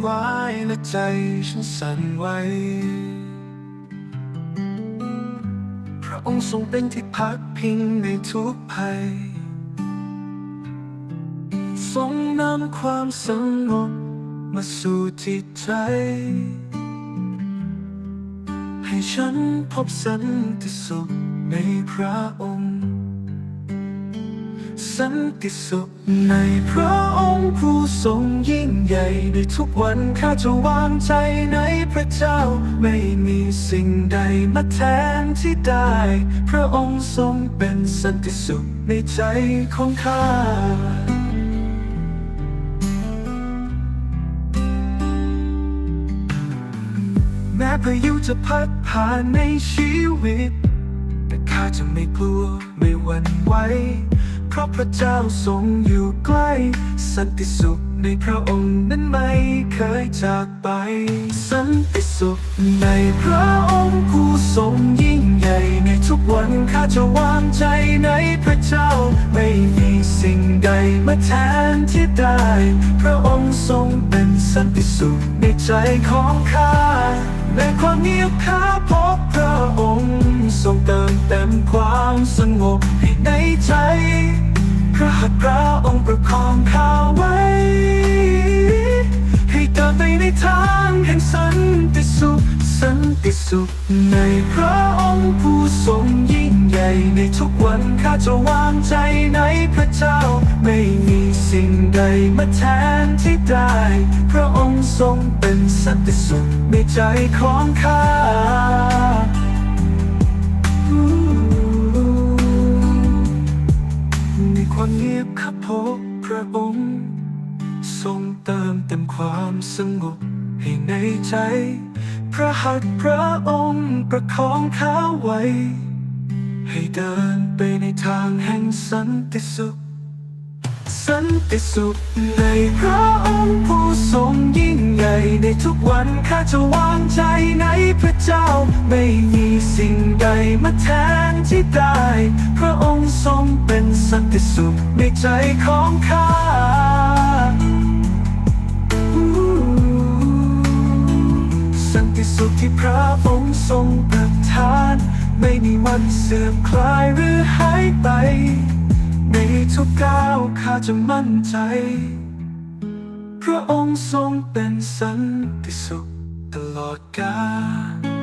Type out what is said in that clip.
ไหวและใจฉันสั่นไหวพระองค์ทรงเป็นที่พักพิงในทุกภัย ทรงนำความสงบมาสู่จิตใจ ให้ฉันพบสันติสุขในพระองค์สันติสุขในพระองค์ผู้ทรงยิ่ง ใหญ่ในทุกวันข้าจะวางใจในพระเจ้า ไม่มีสิ่งใดมาแทนที่ได้ พระองค์ทรงเป็นสันติสุขในใจของข้าแม้พายุจะพัดผ่านในชีวิต แต่ข้าจะไม่กลัวไม่หวั่นไหว ราะพระเจ้าทรงอยู่ใกล้ สันติสุขในพระองค์นั้นไม่เคยจากไป สันติสุขในพระองค์ผู้ทรงยิ่งใหญ่ในทุกวันข้าจะวางใจในพระเจ้า ไม่มีสิ่งใดมาแทนที่ได้ พระองค์ทรงเป็นสันติสุขในใจของข้าในความเงียบข้าพบพระองค์ ทรงเติมเต็มความสงบให้ในใจ พระหัตถ์พระองค์ประคองข้าไว้ ให้เดินไปในทางแห่งสันติสุข สันติสุข ในพระองค์ผู้ทรงยิ่งใหญ่ในทุกวันข้าจะวางใจในพระเจ้า ไม่มีสิ่งใดมาแทนที่ได้ พระองค์ทรงเป็นสันติสุขในใจของข้า ความเงียบข้าพบพระองค์ ทรงเติมเต็มความสงบให้ในใจ พระหัตถ์พระองค์ประคองข้าไว้ ให้เดินไปในทางแห่งสันติสุข สันติสุขในพระองค์ผู้ทรงยิ่งใหญ่ในทุกวันข้าจะวางใจในพระเจ้า ไม่มีสิ่งใดมาแทนที่ได้ พระองค์ทรงเป็นสันติสุขในใจของข้าสันติสุขที่พระองค์ทรงประทาน ไม่มีวันเสื่อมคลายหรือหายไป ในทุกก้าวข้าจะมั่นใจ พระองค์ทรงเป็นสันติสุขตลอดกาล